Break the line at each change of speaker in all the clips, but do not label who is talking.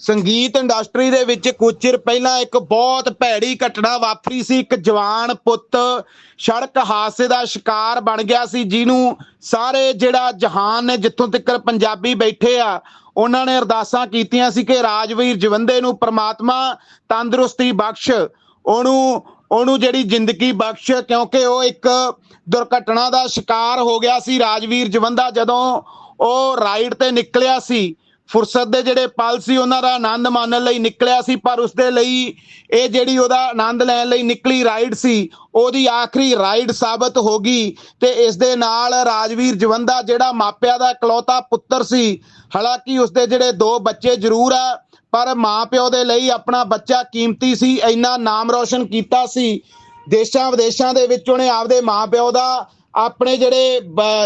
ਸੰਗੀਤ ਇੰਡਸਟਰੀ ਦੇ ਵਿੱਚ ਕੁਝ ਚਿਰ ਪਹਿਲਾਂ ਇੱਕ ਬਹੁਤ ਭੈੜੀ ਘਟਨਾ ਵਾਪਰੀ ਸੀ। ਇੱਕ ਜਵਾਨ ਪੁੱਤ ਸੜਕ ਹਾਦਸੇ ਦਾ ਸ਼ਿਕਾਰ ਬਣ ਗਿਆ ਸੀ, ਜਿਹਨੂੰ ਸਾਰੇ ਜਿਹੜਾ ਜਹਾਨ ਨੇ, ਜਿੱਥੋਂ ਤੱਕ ਪੰਜਾਬੀ ਬੈਠੇ ਆ, ਉਹਨਾਂ ਨੇ ਅਰਦਾਸਾਂ ਕੀਤੀਆਂ ਸੀ ਕਿ ਰਾਜਵੀਰ ਜਵੰਦੇ ਨੂੰ ਪ੍ਰਮਾਤਮਾ ਤੰਦਰੁਸਤੀ ਬਖਸ਼, ਉਹਨੂੰ ਉਹਨੂੰ ਜਿਹੜੀ ਜ਼ਿੰਦਗੀ ਬਖਸ਼, ਕਿਉਂਕਿ ਉਹ ਇੱਕ ਦੁਰਘਟਨਾ ਦਾ ਸ਼ਿਕਾਰ ਹੋ ਗਿਆ ਸੀ ਰਾਜਵੀਰ ਜਵੰਦਾ ਜਦੋਂ ਉਹ ਰਾਈਡ ਤੇ ਨਿਕਲਿਆ ਸੀ। ਫੁਰਸਤ ਦੇ ਜਿਹੜੇ ਪਲ ਸੀ, ਉਹਨਾਂ ਦਾ ਆਨੰਦ ਮਾਣਨ ਲਈ ਨਿਕਲਿਆ ਸੀ, ਪਰ ਉਸ ਦੇ ਲਈ ਇਹ ਜਿਹੜੀ ਉਹਦਾ ਆਨੰਦ ਲੈਣ ਲਈ ਨਿਕਲੀ ਰਾਈਡ ਸੀ, ਉਹਦੀ ਆਖਰੀ ਰਾਈਡ ਸਾਬਤ ਹੋ ਗਈ ਤੇ ਇਸ ਦੇ ਨਾਲ ਰਾਜਵੀਰ ਜਵੰਦਾ, ਜਿਹੜਾ ਮਾਪਿਆਂ ਦਾ ਇਕਲੌਤਾ ਪੁੱਤਰ ਸੀ, ਹਾਲਾਂਕਿ ਉਸ ਦੇ ਜਿਹੜੇ ਦੋ ਬੱਚੇ ਜ਼ਰੂਰ ਆ, ਪਰ ਮਾਪਿਓ ਦੇ ਲਈ ਆਪਣਾ ਬੱਚਾ ਕੀਮਤੀ ਸੀ, ਇੰਨਾ ਨਾਮ ਰੋਸ਼ਨ ਕੀਤਾ ਸੀ ਦੇਸ਼ਾਂ ਵਿਦੇਸ਼ਾਂ ਦੇ ਵਿੱਚ ਉਹਨੇ ਆਪਦੇ ਮਾਪਿਓ ਦਾ ਆਪਣੇ ਜਿਹੜੇ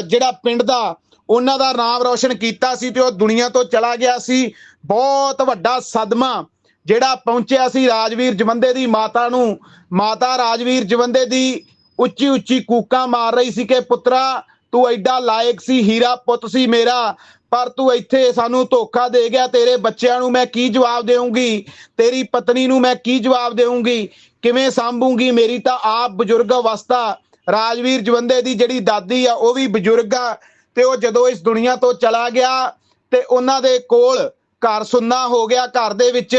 ਜਿਹੜਾ ਪਿੰਡ ਦਾ ਉਹਨਾਂ ਦਾ ਨਾਮ ਰੋਸ਼ਨ ਕੀਤਾ ਸੀ ਤੇ ਉਹ ਦੁਨੀਆ ਤੋਂ ਚਲਾ ਗਿਆ ਸੀ। ਬਹੁਤ ਵੱਡਾ ਸਦਮਾ ਜਿਹੜਾ ਪਹੁੰਚਿਆ ਸੀ ਰਾਜਵੀਰ ਜਵੰਦੇ ਦੀ ਮਾਤਾ ਨੂੰ। ਮਾਤਾ ਰਾਜਵੀਰ ਜਵੰਦੇ ਦੀ ਉੱਚੀ ਉੱਚੀ ਕੂਕਾਂ ਮਾਰ ਰਹੀ ਸੀ ਕਿ, ਪੁੱਤਰਾ, ਤੂੰ ਐਡਾ ਲਾਇਕ ਸੀ, ਹੀਰਾ ਪੁੱਤ ਸੀ ਮੇਰਾ, ਪਰ ਤੂੰ ਇੱਥੇ ਸਾਨੂੰ ਧੋਖਾ ਦੇ ਗਿਆ। ਤੇਰੇ ਬੱਚਿਆਂ ਨੂੰ ਮੈਂ ਕੀ ਜਵਾਬ ਦੇਵਾਂਗੀ ਤੇਰੀ ਪਤਨੀ ਨੂੰ ਮੈਂ ਕੀ ਜਵਾਬ ਦੇਵਾਂਗੀ ਕਿਵੇਂ ਸੰਭੂੰਗੀ ਮੇਰੀ ਤਾਂ ਆਪ ਬਜ਼ੁਰਗ ਅਵਸਥਾ? ਰਾਜਵੀਰ ਜਵੰਦੇ ਦੀ ਜਿਹੜੀ ਦਾਦੀ ਆ, ਉਹ ਵੀ ਬਜ਼ੁਰਗ ਆ ਤੇ ਉਹ ਜਦੋਂ ਇਸ ਦੁਨੀਆ ਤੋਂ ਚਲਾ ਗਿਆ ਤੇ ਉਹਨਾਂ ਦੇ ਕੋਲ ਘਰ ਸੁੰਨਾ ਹੋ ਗਿਆ, ਘਰ ਦੇ ਵਿੱਚ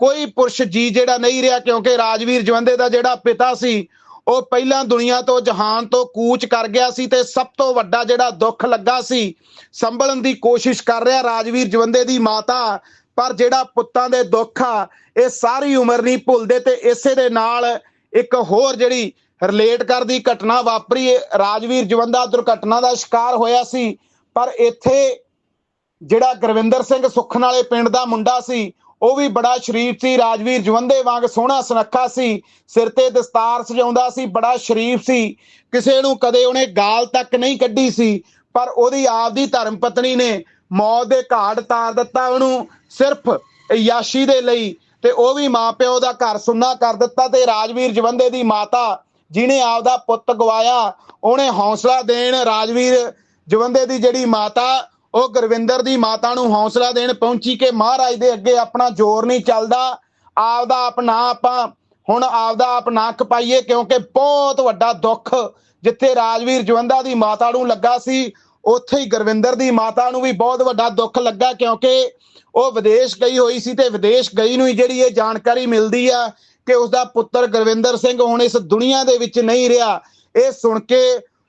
ਕੋਈ ਪੁਰਸ਼ ਜੀ ਜਿਹੜਾ ਨਹੀਂ ਰਿਹਾ ਕਿਉਂਕਿ ਰਾਜਵੀਰ ਜਵੰਦੇ ਦਾ ਜਿਹੜਾ ਪਿਤਾ ਸੀ, ਉਹ ਪਹਿਲਾਂ ਦੁਨੀਆ ਤੋਂ ਜਹਾਨ ਤੋਂ ਕੂਚ ਕਰ ਗਿਆ ਸੀ ਤੇ ਸਭ ਤੋਂ ਵੱਡਾ ਜਿਹੜਾ ਦੁੱਖ ਲੱਗਾ ਸੀ, ਸੰਭਲਣ ਦੀ ਕੋਸ਼ਿਸ਼ ਕਰ ਰਿਹਾ ਰਾਜਵੀਰ ਜਵੰਦੇ ਦੀ ਮਾਤਾ, ਪਰ ਜਿਹੜਾ ਪੁੱਤਾਂ ਦੇ ਦੁੱਖ ਆ, ਇਹ ਸਾਰੀ ਉਮਰ ਨਹੀਂ ਭੁੱਲਦੇ ਤੇ ਇਸੇ ਦੇ ਨਾਲ ਇੱਕ ਹੋਰ ਜਿਹੜੀ ਰਿਲੇਟ ਕਰਦੀ ਘਟਨਾ ਵਾਪਰੀ। ਇਹ ਰਾਜਵੀਰ ਜਵੰਦਾ ਦੁਰਘਟਨਾ ਦਾ ਸ਼ਿਕਾਰ ਹੋਇਆ ਸੀ, ਪਰ ਇੱਥੇ ਜਿਹੜਾ ਗੁਰਵਿੰਦਰ ਸਿੰਘ ਸੁਖਨ ਵਾਲੇ ਪਿੰਡ ਦਾ ਮੁੰਡਾ ਸੀ, ਉਹ ਵੀ ਬੜਾ ਸ਼ਰੀਫ ਸੀ। ਰਾਜਵੀਰ ਜਵੰਦੇ ਵਾਂਗ ਸੋਹਣਾ ਸੁਨੱਖਾ ਸੀ, ਸਿਰ ਤੇ ਦਸਤਾਰ ਸਜਾਉਂਦਾ ਸੀ, ਬੜਾ ਸ਼ਰੀਫ ਸੀ। ਕਿਸੇ ਨੂੰ ਕਦੇ ਉਹਨੇ ਗਾਲ ਤੱਕ ਨਹੀਂ ਕੱਢੀ ਸੀ, ਪਰ ਉਹਦੀ ਆਪਦੀ ਧਰਮ ਪਤਨੀ ਨੇ ਮੌਤ ਦੇ ਘਾਟ ਤਾਰ ਦਿੱਤਾ ਉਹਨੂੰ ਸਿਰਫ ਯਾਸ਼ੀ ਦੇ ਲਈ ਤੇ ਉਹ ਵੀ ਮਾਪਿਓ ਦਾ ਘਰ ਸੁੰਨਾ ਕਰ ਦਿੱਤਾ ਤੇ ਰਾਜਵੀਰ ਜਵੰਦੇ ਦੀ ਮਾਤਾ ਜਿਹਨੇ ਆਪਦਾ ਪੁੱਤ ਗਵਾਇਆ, ਉਹਨੇ ਹੌਸਲਾ ਦੇਣ ਰਾਜਵੀਰ ਜਵੰਦੇ ਦੀ ਜਿਹੜੀ ਮਾਤਾ, ਉਹ ਗੁਰਵਿੰਦਰ ਦੀ ਮਾਤਾ ਨੂੰ ਹੌਸਲਾ ਦੇਣ ਪਹੁੰਚੀ ਕਿ ਮਹਾਰਾਜ ਦੇ ਅੱਗੇ ਆਪਣਾ ਜ਼ੋਰ ਨਹੀਂ ਚੱਲਦਾ। ਆਪਦਾ ਆਪਣਾ ਆਪਾਂ ਹੁਣ ਆਪਦਾ ਆਪ ਨਾ ਖਪਾਈਏ ਕਿਉਂਕਿ ਬਹੁਤ ਵੱਡਾ ਦੁੱਖ ਜਿੱਥੇ ਰਾਜਵੀਰ ਜਵੰਦਾ ਦੀ ਮਾਤਾ ਨੂੰ ਲੱਗਾ ਸੀ। ਉੱਥੇ ਹੀ ਗੁਰਵਿੰਦਰ ਦੀ ਮਾਤਾ ਨੂੰ ਵੀ ਬਹੁਤ ਵੱਡਾ ਦੁੱਖ ਲੱਗਾ ਕਿਉਂਕਿ ਉਹ ਵਿਦੇਸ਼ ਗਈ ਹੋਈ ਸੀ ਤੇ ਵਿਦੇਸ਼ ਗਈ ਨੂੰ ਹੀ ਜਿਹੜੀ ਇਹ ਜਾਣਕਾਰੀ ਮਿਲਦੀ ਆ ਕਿ ਉਸ ਦਾ ਪੁੱਤਰ ਗੁਰਵਿੰਦਰ ਸਿੰਘ ਹੁਣ ਇਸ ਦੁਨੀਆ ਦੇ ਵਿੱਚ ਨਹੀਂ ਰਿਹਾ। ਇਹ ਸੁਣ ਕੇ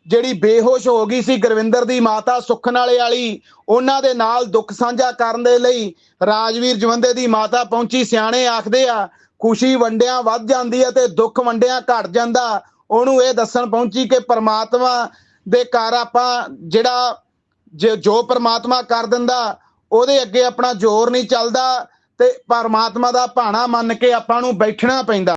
ਜਿਹੜੀ ਬੇਹੋਸ਼ ਹੋ ਗਈ ਸੀ ਗੁਰਵਿੰਦਰ ਦੀ ਮਾਤਾ ਸੁਖਨ ਵਾਲੇ ਵਾਲੀ ਉਹਨਾਂ ਦੇ ਨਾਲ ਦੁੱਖ ਸਾਂਝਾ ਕਰਨ ਦੇ ਲਈ ਰਾਜਵੀਰ ਜਵੰਦੇ ਦੀ ਮਾਤਾ ਪਹੁੰਚੀ ਸਿਆਣੇ ਆਖਦੇ ਆ, ਖੁਸ਼ੀ ਵੰਡਿਆਂ ਵੱਧ ਜਾਂਦੀ ਹੈ ਤੇ ਦੁੱਖ ਵੰਡਿਆਂ ਘਟ ਜਾਂਦਾ। ਉਹਨੂੰ ਇਹ ਦੱਸਣ ਪਹੁੰਚੀ ਕਿ ਪਰਮਾਤਮਾ ਦੇ ਘਰ ਆਪਾਂ ਜਿਹੜਾ ਜੇ- ਜੋ ਪਰਮਾਤਮਾ ਕਰ ਦਿੰਦਾ, ਉਹਦੇ ਅੱਗੇ ਆਪਣਾ ਜ਼ੋਰ ਨਹੀਂ ਚੱਲਦਾ ਤੇ ਪਰਮਾਤਮਾ ਦਾ ਭਾਣਾ ਮੰਨ ਕੇ ਆਪਾਂ ਨੂੰ ਬੈਠਣਾ ਪੈਂਦਾ।